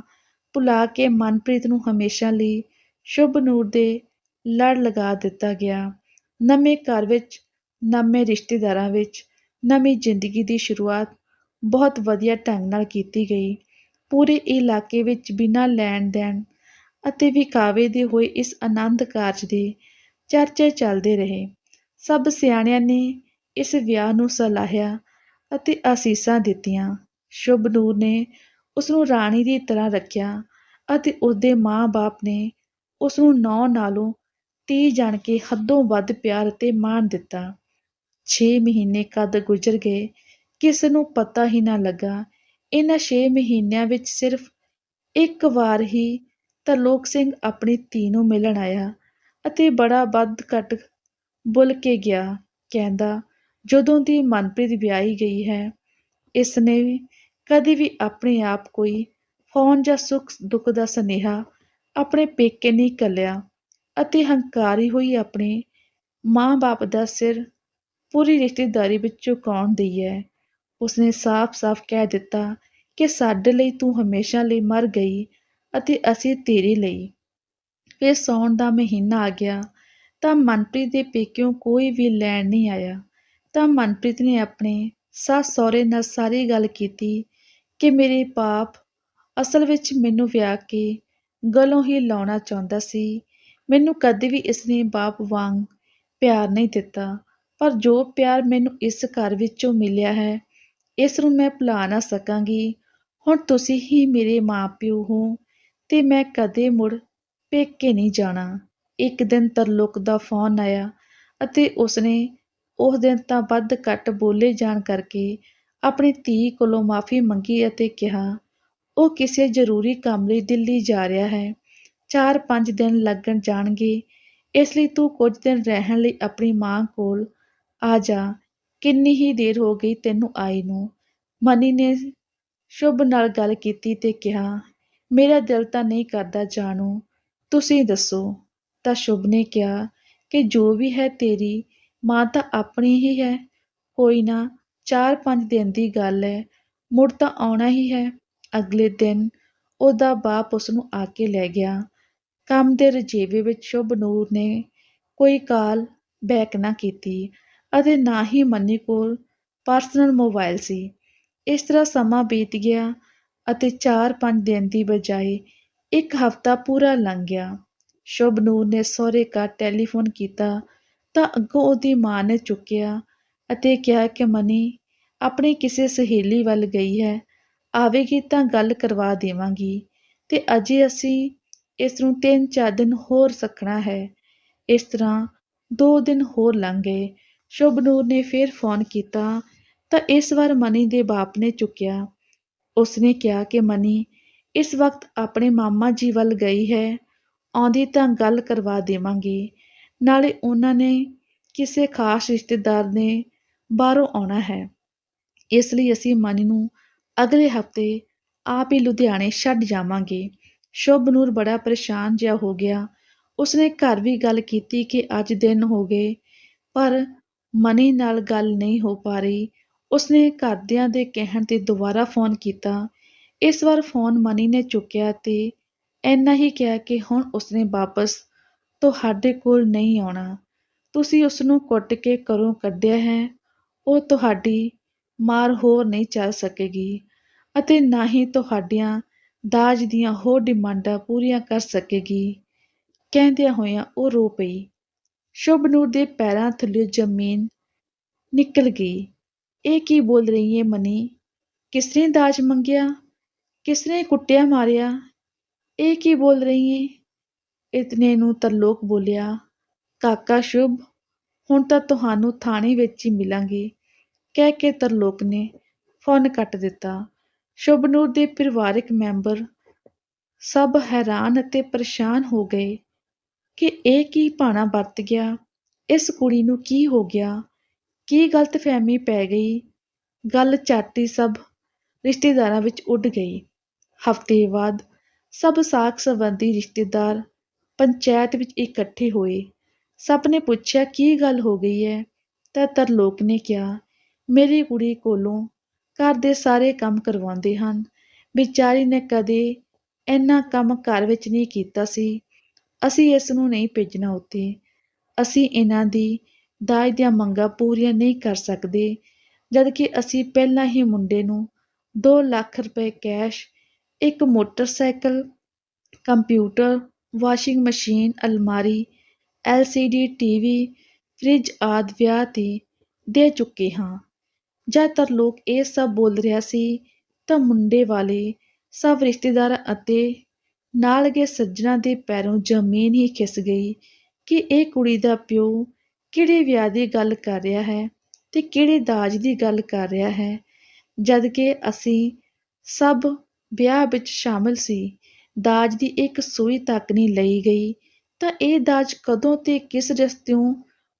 ਭੁਲਾ ਕੇ ਮਨਪ੍ਰੀਤ ਨੂੰ ਹਮੇਸ਼ਾ ਲਈ ਸ਼ੁਭ ਨੂਰ ਦੇ ਲੜ ਲਗਾ ਦਿੱਤਾ ਗਿਆ। ਨਵੇਂ ਘਰ ਵਿੱਚ, ਨਵੇਂ ਰਿਸ਼ਤੇਦਾਰਾਂ ਵਿੱਚ, ਨਵੀਂ ਜ਼ਿੰਦਗੀ ਦੀ ਸ਼ੁਰੂਆਤ ਬਹੁਤ ਵਧੀਆ ਢੰਗ ਨਾਲ ਕੀਤੀ ਗਈ। ਪੂਰੇ ਇਲਾਕੇ ਵਿੱਚ ਬਿਨਾਂ ਲੈਣ ਦੇਣ ਅਤੇ ਵਿਕਾਵੇ ਦੇ ਹੋਏ ਇਸ ਆਨੰਦ ਕਾਰਜ ਦੇ ਚਰਚੇ ਚੱਲਦੇ ਰਹੇ। ਸਭ ਸਿਆਣਿਆਂ ਨੇ ਇਸ ਵਿਆਹ ਨੂੰ ਸਲਾਹਿਆ ਅਤੇ ਅਸੀਸਾਂ ਦਿੱਤੀਆਂ। ਸ਼ੁਭ ਨੂਰ ਨੇ ਉਸ ਨੂੰ ਰਾਣੀ ਦੀ ਤਰ੍ਹਾਂ ਰੱਖਿਆ ਅਤੇ ਉਸਦੇ ਮਾਂ-ਬਾਪ ਨੇ ਉਸ ਨੂੰ ਨੌ ਨਾਲੋਂ ਤੀ ਜਾਣ ਕੇ ਹੱਦੋਂ ਵੱਧ ਪਿਆਰ ਅਤੇ ਮਾਣ ਦਿੱਤਾ। 6 ਮਹੀਨੇ ਕਦ ਗੁਜ਼ਰ ਗਏ, ਕਿਸ ਨੂੰ ਪਤਾ ਹੀ ਨਾ ਲੱਗਾ। ਇਹਨਾਂ 6 ਮਹੀਨਿਆਂ ਵਿੱਚ ਸਿਰਫ ਇੱਕ ਵਾਰ ਹੀ ਤਰਲੋਕ ਸਿੰਘ ਆਪਣੀ ਧੀ ਨੂੰ ਮਿਲਣ ਆਇਆ ਅਤੇ ਬੜਾ ਵੱਧ ਘੱਟ ਬੁੱਲ ਕੇ ਗਿਆ, ਕਹਿੰਦਾ, ਜਦੋਂ ਦੀ ਮਨਪ੍ਰੀਤ ਵਿਆਹੀ ਗਈ ਹੈ, ਇਸ ਨੇ ਕਦੇ ਵੀ ਆਪਣੇ ਆਪ ਕੋਈ ਫੋਨ ਜਾਂ ਸੁੱਖ ਦੁੱਖ ਦਾ ਸੁਨੇਹਾ ਆਪਣੇ ਪੇਕੇ ਨਹੀਂ ਕੱਲਿਆ ਅਤੇ ਹੰਕਾਰੀ ਹੋਈ ਆਪਣੇ ਮਾਂ-ਬਾਪ ਦਾ ਸਿਰ ਪੂਰੀ ਰਿਸ਼ਤੇਦਾਰੀ ਵਿੱਚ ਝੁਕਾਉਣ ਦੀ ਹੈ ਉਸਨੇ ਸਾਫ਼-ਸਾਫ਼ ਕਹਿ ਦਿੱਤਾ ਕਿ ਸਾਡੇ ਲਈ ਤੂੰ ਹਮੇਸ਼ਾ ਲਈ ਮਰ ਗਈ ਅਤੇ ਅਸੀਂ ਤੇਰੇ ਲਈ। ਫਿਰ ਸੌਣ ਦਾ ਮਹੀਨਾ ਆ ਗਿਆ ਤਾਂ ਮਨਪ੍ਰੀਤ ਦੇ ਪੇਕਿਓਂ ਕੋਈ ਵੀ ਲੈਣ ਨਹੀਂ ਆਇਆ। ਤਾਂ ਮਨਪ੍ਰੀਤ ਨੇ ਆਪਣੇ ਸੱਸ ਸਹੁਰੇ ਨਾਲ ਸਾਰੀ ਗੱਲ ਕੀਤੀ ਕਿ ਮੇਰੇ ਪਾਪ ਅਸਲ ਵਿੱਚ ਮੈਨੂੰ ਵਿਆਹ ਕੇ ਗਲੋਂ ਹੀ ਲਾਉਣਾ ਚਾਹੁੰਦਾ ਸੀ ਮੈਨੂੰ ਕਦੇ ਵੀ ਇਸਨੇ ਬਾਪ ਵਾਂਗ ਪਿਆਰ ਨਹੀਂ ਦਿੱਤਾ। ਪਰ ਜੋ ਪਿਆਰ ਮੈਨੂੰ ਇਸ ਘਰ ਵਿੱਚੋਂ ਮਿਲਿਆ ਹੈ, ਇਸ ਨੂੰ ਮੈਂ ਭੁਲਾ ਨਾ ਸਕਾਂਗੀ। ਹੁਣ ਤੁਸੀਂ ਹੀ ਮੇਰੇ ਮਾਪਿਓ ਹੋ ਤੇ ਮੈਂ ਕਦੇ ਮੁੜ ਪੇਕੇ ਨਹੀਂ ਜਾਣਾ। ਇੱਕ ਦਿਨ ਤਰਲੋਕ ਦਾ ਫੋਨ ਆਇਆ ਅਤੇ ਉਸਨੇ ਉਸ ਦਿਨ ਤਾਂ ਵੱਧ ਘੱਟ ਬੋਲੇ ਜਾਣ ਕਰਕੇ ਆਪਣੀ ਧੀ ਕੋਲੋਂ ਮਾਫੀ ਮੰਗੀ ਅਤੇ ਕਿਹਾ, ਉਹ ਕਿਸੇ ਜ਼ਰੂਰੀ ਕੰਮ ਲਈ ਦਿੱਲੀ ਜਾ ਰਿਹਾ ਹੈ। ਚਾਰ ਪੰਜ ਦਿਨ ਲੱਗਣ ਜਾਣਗੇ, ਇਸ ਲਈ ਤੂੰ ਕੁਝ ਦਿਨ ਰਹਿਣ ਲਈ ਆਪਣੀ ਮਾਂ ਕੋਲ ਆ ਜਾ। ਕਿੰਨੀ ਹੀ ਦੇਰ ਹੋ ਗਈ ਤੈਨੂੰ ਆਈ ਨੂੰ। ਮਨੀ ਨੇ ਸ਼ੁਭ ਨਾਲ ਗੱਲ ਕੀਤੀ ਤੇ ਕਿਹਾ, ਮੇਰਾ ਦਿਲ ਤਾਂ ਨਹੀਂ ਕਰਦਾ ਜਾਣੂ। ਤੁਸੀਂ ਦੱਸੋ। ਤਾਂ ਸ਼ੁਭ ਨੇ ਕਿਹਾ ਕਿ ਜੋ ਵੀ ਹੈ ਤੇਰੀ ਮਾਂ ਤਾਂ ਆਪਣੀ ਹੀ ਹੈ। ਕੋਈ ਨਾ ਚਾਰ ਪੰਜ ਦਿਨ ਦੀ ਗੱਲ ਹੈ। ਮੁੜ ਤਾਂ ਆਉਣਾ ਹੀ ਹੈ। ਅਗਲੇ ਦਿਨ ਉਹਦਾ ਬਾਪ ਉਸ ਨੂੰ ਆ ਕੇ ਲੈ ਗਿਆ। ਕੰਮ ਦੇ ਰਜੇਵੇ ਵਿੱਚ ਸ਼ੁਭ ਨੂਰ ਨੇ ਕੋਈ ਕਾਲ ਬੈਕ ਨਾ ਕੀਤੀ ਅਤੇ ਨਾ ਹੀ ਮੰਨੀ ਕੋਲ ਪਰਸਨਲ ਮੋਬਾਈਲ ਸੀ। ਇਸ ਤਰ੍ਹਾਂ ਸਮਾਂ ਬੀਤ ਗਿਆ ਅਤੇ 4-5 ਦਿਨ ਦੀ ਬਜਾਏ ਇੱਕ ਹਫ਼ਤਾ ਪੂਰਾ ਲੰਘ ਗਿਆ। ਸ਼ੁਭ ਨੂਰ ਨੇ ਸਹੁਰੇ ਘਰ ਟੈਲੀਫੋਨ ਕੀਤਾ ਤਾਂ ਅੱਗੋਂ ਉਹਦੀ ਮਾਂ ਨੇ ਚੁੱਕਿਆ ਅਤੇ ਕਿਹਾ ਕਿ ਮਨੀ, ਆਪਣੀ ਕਿਸੇ ਸਹੇਲੀ ਵੱਲ ਗਈ ਹੈ, ਆਵੇਗੀ ਤਾਂ ਗੱਲ ਕਰਵਾ ਦੇਵਾਂਗੀ ਤੇ ਅਜੇ ਅਸੀਂ ਇਸ ਨੂੰ ਤਿੰਨ ਚਾਰ ਦਿਨ ਹੋਰ ਰੱਖਣਾ ਹੈ। ਇਸ ਤਰ੍ਹਾਂ ਦੋ ਦਿਨ ਹੋਰ ਲੰਘ। ਗਏ ਸ਼ੁਭ ਨੂਰ ਨੇ ਫਿਰ ਫੋਨ ਕੀਤਾ ਤਾਂ ਇਸ ਵਾਰ ਮਨੀ ਦੇ ਬਾਪ ਨੇ ਚੁੱਕਿਆ। ਉਸਨੇ ਕਿਹਾ ਕਿ ਮਨੀ, ਇਸ ਵਕਤ ਆਪਣੇ ਮਾਮਾ ਜੀ ਵੱਲ ਗਈ ਹੈ। ਆਉਂਦੀ ਤਾਂ ਗੱਲ ਕਰਵਾ ਦੇਵਾਂਗੀ। ਨਾਲੇ ਉਹਨਾਂ ਨੇ ਕਿਸੇ ਖਾਸ ਰਿਸ਼ਤੇਦਾਰ ਨੇ ਬਾਹਰੋਂ ਆਉਣਾ ਹੈ। ਇਸ ਲਈ ਅਸੀਂ ਮਨੀ ਨੂੰ ਅਗਲੇ ਹਫ਼ਤੇ ਆਪ ਹੀ ਲੁਧਿਆਣੇ ਛੱਡ ਜਾਵਾਂਗੇ। ਸ਼ੁਭ ਨੂਰ ਬੜਾ ਪਰੇਸ਼ਾਨ ਜਿਹਾ ਹੋ ਗਿਆ। ਉਸਨੇ ਘਰ ਵੀ ਗੱਲ ਕੀਤੀ ਕਿ ਅੱਜ ਦਿਨ ਹੋ ਗਏ, ਪਰ ਮਨੀ ਨਾਲ ਗੱਲ ਨਹੀਂ ਹੋ ਪਾ ਰਹੀ। ਉਸਨੇ ਘਰਦਿਆਂ ਦੇ ਕਹਿਣ ਤੇ ਦੁਬਾਰਾ ਫੋਨ ਕੀਤਾ। ਇਸ ਵਾਰ ਫੋਨ ਮਨੀ ਨੇ ਚੁੱਕਿਆ ਤੇ ਇੰਨਾ ਹੀ ਕਿਹਾ ਕਿ ਹੁਣ ਉਸਨੇ ਵਾਪਸ ਤੁਹਾਡੇ ਕੋਲ ਨਹੀਂ ਆਉਣਾ। ਤੁਸੀਂ ਉਸ ਨੂੰ ਕੁੱਟ ਕੇ ਘਰੋਂ ਕੱਢਿਆ ਹੈ, ਉਹ ਤੁਹਾਡੀ ਮਾਰ ਹੋਰ ਨਹੀਂ ਚੱਲ ਸਕੇਗੀ ਅਤੇ ਨਾ ਹੀ ਤੁਹਾਡੀਆਂ ਦਾਜ ਦੀਆਂ ਹੋਰ ਡਿਮਾਂਡਾਂ ਪੂਰੀਆਂ ਕਰ ਸਕੇਗੀ। ਕਹਿੰਦਿਆਂ ਹੋਇਆਂ ਉਹ ਰੋ ਪਈ। ਸ਼ੁਭਨੂਰ ਦੇ ਪੈਰਾਂ ਥੱਲੇ ਜ਼ਮੀਨ ਨਿਕਲ ਗਈ। ਇਹ ਕੀ ਬੋਲ ਰਹੀ ਹੈ ਮਨੀ? ਕਿਸਨੇ ਦਾਜ ਮੰਗਿਆ? ਕਿਸਨੇ ਕੁੱਟਿਆ ਮਾਰਿਆ? ਇਹ ਕੀ ਬੋਲ ਰਹੀ ਹੈ ਇਤਨੇ ਨੂੰ ਤਰਲੋਕ ਬੋਲਿਆ, ਕਾਕਾ ਸ਼ੁਭ, ਹੁਣ ਤਾਂ ਤੁਹਾਨੂੰ ਥਾਣੇ ਵਿੱਚ ਹੀ ਮਿਲਾਂਗੇ। ਕਹਿ ਕੇ ਤਰਲੋਕ ਨੇ ਫੋਨ ਕੱਟ ਦਿੱਤਾ। ਸ਼ੁਭਨੂਰ ਦੇ ਪਰਿਵਾਰਕ ਮੈਂਬਰ ਸਭ ਹੈਰਾਨ ਅਤੇ ਪਰੇਸ਼ਾਨ ਹੋ ਗਏ ਕਿ ਇਹ ਕੀ ਭਾਣਾ ਵਰਤ ਗਿਆ, ਇਸ ਕੁੜੀ ਨੂੰ ਕੀ ਹੋ ਗਿਆ, ਕੀ ਗਲਤਫਹਿਮੀ ਪੈ ਗਈ, ਗੱਲ ਝੱਟ ਸਭ ਰਿਸ਼ਤੇਦਾਰਾਂ ਵਿੱਚ ਉੱਡ ਗਈ। ਹਫ਼ਤੇ ਬਾਅਦ ਸਭ ਸਾਕ ਸੰਬੰਧੀ ਰਿਸ਼ਤੇਦਾਰ ਪੰਚਾਇਤ ਵਿੱਚ ਇਕੱਠੇ ਹੋਏ। ਸਭ ਨੇ ਪੁੱਛਿਆ, ਕੀ ਗੱਲ ਹੋ ਗਈ ਹੈ? ਤਾਂ ਤਰਲੋਕ ਨੇ ਕਿਹਾ, ਮੇਰੀ ਕੁੜੀ ਕੋਲੋਂ ਘਰ ਦੇ ਸਾਰੇ ਕੰਮ ਕਰਵਾਉਂਦੇ ਹਨ। ਵਿਚਾਰੀ ਨੇ ਕਦੇ ਇੰਨਾ ਕੰਮ ਘਰ ਵਿੱਚ ਨਹੀਂ ਕੀਤਾ ਸੀ। ਅਸੀਂ ਇਸ ਨੂੰ ਨਹੀਂ ਭੇਜਣਾ ਉੱਥੇ। ਅਸੀਂ ਇਹਨਾਂ ਦੀ ਦਾਜ ਦੀਆਂ ਮੰਗਾਂ ਪੂਰੀਆਂ ਨਹੀਂ ਕਰ ਸਕਦੇ, ਜਦਕਿ ਅਸੀਂ ਪਹਿਲਾਂ ਹੀ ਮੁੰਡੇ ਨੂੰ 2 ਲੱਖ ਰੁਪਏ ਕੈਸ਼, ਇੱਕ ਮੋਟਰਸਾਈਕਲ, ਕੰਪਿਊਟਰ, ਵਾਸ਼ਿੰਗ ਮਸ਼ੀਨ, ਅਲਮਾਰੀ, ਐਲਸੀਡੀ, ਟੀਵੀ, ਫ੍ਰਿਜ ਆਦਿ ਵਿਆਹ 'ਤੇ ਦੇ ਚੁੱਕੇ ਹਾਂ। ਜ਼ਿਆਦਾਤਰ ਲੋਕ ਇਹ ਸਭ ਬੋਲ ਰਿਹਾ ਸੀ ਤਾਂ ਮੁੰਡੇ ਵਾਲੇ ਸਭ ਰਿਸ਼ਤੇਦਾਰ ਅਤੇ ਨਾਲ ਗਏ ਸੱਜਣਾ ਦੇ ਪੈਰੋਂ ਜ਼ਮੀਨ ਹੀ ਖਿਸ ਗਈ ਕਿ ਇਹ ਕੁੜੀ ਦਾ ਪਿਓ ਕਿਹੜੇ ਵਿਆਹ ਦੀ ਗੱਲ ਕਰ ਰਿਹਾ ਹੈ ਤੇ ਕਿਹੜੇ ਦਾਜ ਦੀ ਗੱਲ ਕਰ ਰਿਹਾ ਹੈ। ਜਦ ਕਿ ਅਸੀਂ ਸਭ ਵਿਆਹ ਵਿੱਚ ਸ਼ਾਮਲ ਸੀ, ਦਾਜ ਦੀ ਇੱਕ ਸੂਈ ਤੱਕ ਨਹੀਂ ਲਈ ਗਈ ਤਾਂ ਇਹ ਦਾਜ ਕਦੋਂ ਤੇ ਕਿਸ ਰਸਤਿਓਂ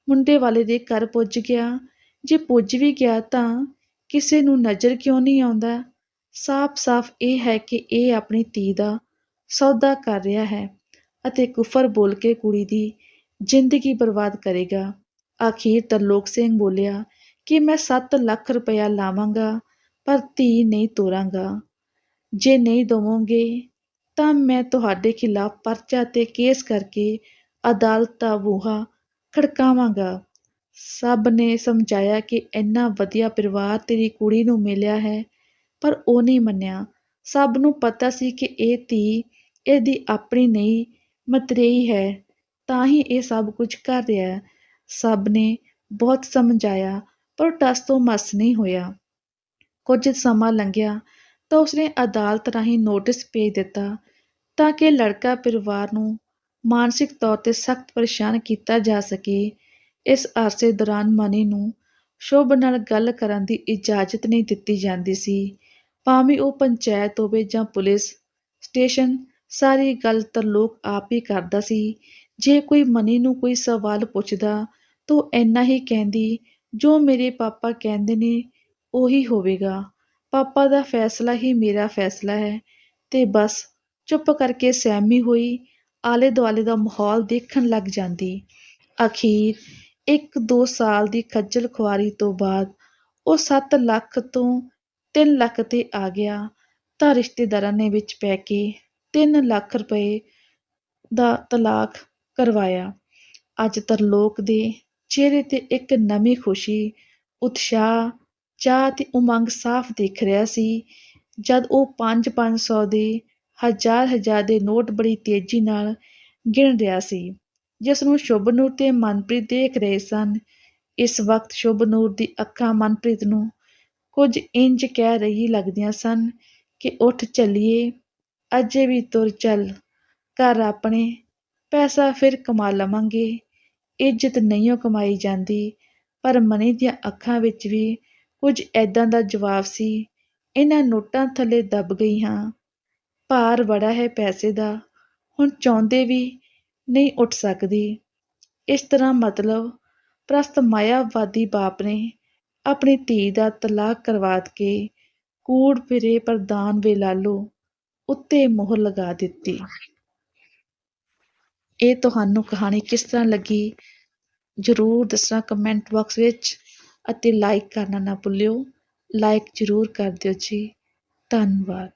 ਮੁੰਡੇ ਵਾਲੇ ਦੇ ਘਰ ਪੁੱਜ ਗਿਆ ਜੇ ਪੁੱਜ ਵੀ ਗਿਆ ਤਾਂ ਕਿਸੇ ਨੂੰ ਨਜ਼ਰ ਕਿਉਂ ਨਹੀਂ ਆਉਂਦਾ? ਸਾਫ਼-ਸਾਫ਼ ਇਹ ਹੈ ਕਿ ਇਹ ਆਪਣੀ ਧੀ ਦਾ ਸੌਦਾ ਕਰ ਰਿਹਾ ਹੈ ਅਤੇ ਕੁਫਰ ਬੋਲ ਕੇ ਕੁੜੀ ਦੀ ਜ਼ਿੰਦਗੀ ਬਰਬਾਦ ਕਰੇਗਾ। ਆਖੀਰ ਤਰਲੋਕ ਸਿੰਘ ਬੋਲਿਆ ਕਿ ਮੈਂ 7 ਲੱਖ ਰੁਪਇਆ ਲਾਵਾਂਗਾ, ਪਰ ਧੀ ਨਹੀਂ ਤੋਰਾਂਗਾ। ਜੇ ਨਹੀਂ ਦਵੋਗੇ ਤਾਂ ਮੈਂ ਤੁਹਾਡੇ ਖਿਲਾਫ ਪਰਚਾ ਤੇ ਕੇਸ ਕਰਕੇ ਅਦਾਲਤ ਦਾ ਬੂਹਾ ਖੜਕਾਵਾਂਗਾ। ਸਭ ਨੇ ਸਮਝਾਇਆ ਕਿ ਇੰਨਾ ਵਧੀਆ ਪਰਿਵਾਰ ਤੇਰੀ ਕੁੜੀ ਨੂੰ ਮਿਲਿਆ ਹੈ, ਪਰ ਉਹ ਨਹੀਂ ਮੰਨਿਆ। ਸਭ ਨੂੰ ਪਤਾ ਸੀ ਕਿ ਇਹ ਧੀ ਇਹਦੀ ਆਪਣੀ ਨਹੀਂ, ਮਤਰੇਈ ਹੈ। ਤਾਂ ਹੀ ਇਹ ਸਭ ਕੁਝ ਕਰ ਰਿਹਾ ਹੈ। ਸਭ ਨੇ ਬਹੁਤ ਸਮਝਾਇਆ, ਪਰ ਟਸ ਤੋਂ ਮਸ ਨਹੀਂ ਹੋਇਆ। ਕੁਝ ਸਮਾਂ ਲੰਘਿਆ ਤਾਂ ਉਸਨੇ ਅਦਾਲਤ ਰਾਹੀਂ ਨੋਟਿਸ ਭੇਜ ਦਿੱਤਾ ਤਾਂ ਕਿ ਲੜਕਾ ਪਰਿਵਾਰ ਨੂੰ ਮਾਨਸਿਕ ਤੌਰ ਤੇ ਸਖਤ ਪਰੇਸ਼ਾਨ ਕੀਤਾ ਜਾ ਸਕੇ। ਇਸ ਅਰਸੇ ਦੌਰਾਨ ਮਨੀ ਨੂੰ ਸ਼ੁਭ ਨਾਲ ਗੱਲ ਕਰਨ ਦੀ ਇਜਾਜ਼ਤ ਨਹੀਂ ਦਿੱਤੀ ਜਾਂਦੀ ਸੀ। ਭਾਵੇਂ ਉਹ ਪੰਚਾਇਤ ਹੋਵੇ ਜਾਂ ਪੁਲਿਸ, ਸਟੇਸ਼ਨ, ਸਾਰੀ ਗੱਲ ਤਰਲੋਕ ਆਪ ਹੀ ਕਰਦਾ ਸੀ। ਜੇ ਕੋਈ ਮਨੀ ਨੂੰ ਕੋਈ ਸਵਾਲ ਪੁੱਛਦਾ, ਤਾਂ ਇੰਨਾ ਹੀ ਕਹਿੰਦੀ, ਜੋ ਮੇਰੇ ਪਾਪਾ ਕਹਿੰਦੇ ਨੇ, ਉਹੀ ਹੋਵੇਗਾ। ਪਾਪਾ ਦਾ ਫੈਸਲਾ ਹੀ ਮੇਰਾ ਫੈਸਲਾ ਹੈ। ਤੇ ਬਸ ਚੁੱਪ ਕਰਕੇ ਸਹਿਮੀ ਹੋਈ ਆਲੇ ਦੁਆਲੇ ਦਾ ਮਾਹੌਲ ਦੇਖਣ ਲੱਗ ਜਾਂਦੀ। ਅਖੀਰ ਇੱਕ ਦੋ ਸਾਲ ਦੀ ਖੱਜਲ ਖੁਆਰੀ ਤੋਂ ਬਾਅਦ ਉਹ 7 ਲੱਖ ਤੋਂ 3 ਲੱਖ ਤੇ ਆ ਗਿਆ ਤਾਂ ਰਿਸ਼ਤੇਦਾਰਾਂ ਨੇ ਵਿੱਚ ਪੈ ਕੇ 3 ਲੱਖ ਰੁਪਏ ਦਾ ਤਲਾਕ ਕਰਵਾਇਆ। ਅੱਜ ਤਰਲੋਕ ਦੇ ਚਿਹਰੇ ਤੇ ਇੱਕ ਨਵੀਂ ਖੁਸ਼ੀ, ਉਤਸ਼ਾਹ, ਚਾਹ ਤੇ ਉਮੰਗ ਸਾਫ਼ ਦਿਖ ਰਿਹਾ ਸੀ, ਜਦ ਉਹ 5-500 ਦੇ ਹਜ਼ਾਰ ਹਜ਼ਾਰ ਦੇ ਨੋਟ ਬੜੀ ਤੇਜ਼ੀ ਨਾਲ ਗਿਣ ਰਿਹਾ ਸੀ। ਜਿਸ ਨੂੰ ਸ਼ੁਭਨੂਰ ਤੇ ਮਨਪ੍ਰੀਤ ਦੇਖ ਰਹੇ ਸਨ। ਇਸ ਵਕਤ ਸ਼ੁਭਨੂਰ ਦੀ ਅੱਖਾਂ ਮਨਪ੍ਰੀਤ ਨੂੰ ਕੁਝ ਇੰਜ ਕਹਿ ਰਹੀ ਲੱਗਦੀਆਂ ਸਨ ਕਿ ਉੱਠ ਚੱਲੀਏ, ਅਜੇ ਵੀ ਤੁਰ ਚੱਲ, ਘਰ ਆਪਣੇ, ਪੈਸਾ ਫਿਰ ਕਮਾ ਲਵਾਂਗੇ। ਇੱਜ਼ਤ ਨਹੀਂ ਕਮਾਈ ਜਾਂਦੀ, ਪਰ ਮਨੀ ਦੀਆਂ ਅੱਖਾਂ ਵਿੱਚ ਵੀ ਕੁਝ ਐਦਾਂ ਦਾ ਜਵਾਬ ਸੀ, ਇਹਨਾਂ ਨੋਟਾਂ ਥੱਲੇ ਦੱਬ ਗਈ ਹਾਂ। ਭਾਰ ਬੜਾ ਹੈ ਪੈਸੇ ਦਾ, ਹੁਣ ਚਾਹੁੰਦੇ ਵੀ ਨਹੀਂ ਉੱਠ ਸਕਦੀ। ਇਸ ਤਰ੍ਹਾਂ ਮਤਲਬ ਪ੍ਰਸਤ ਮਾਇਆਵਾਦੀ ਬਾਪ ਨੇ ਆਪਣੀ ਧੀ ਦਾ ਤਲਾਕ ਕਰਵਾ ਕੇ ਕੂੜ ਫਿਰੇ ਪ੍ਰਦਾਨ ਵੇਲਾਲੋ ਉੱਤੇ ਮੋਹਰ ਲਗਾ ਦਿੱਤੀ। ਇਹ ਤੁਹਾਨੂੰ ਕਹਾਣੀ ਕਿਸ ਤਰ੍ਹਾਂ ਲੱਗੀ? ਜ਼ਰੂਰ ਦੱਸਣਾ ਕਮੈਂਟ ਬਾਕਸ ਵਿੱਚ ਅਤੇ ਲਾਈਕ ਕਰਨਾ ਨਾ ਭੁੱਲਿਓ। ਲਾਈਕ ਜ਼ਰੂਰ ਕਰ ਦਿਓ ਜੀ। ਧੰਨਵਾਦ।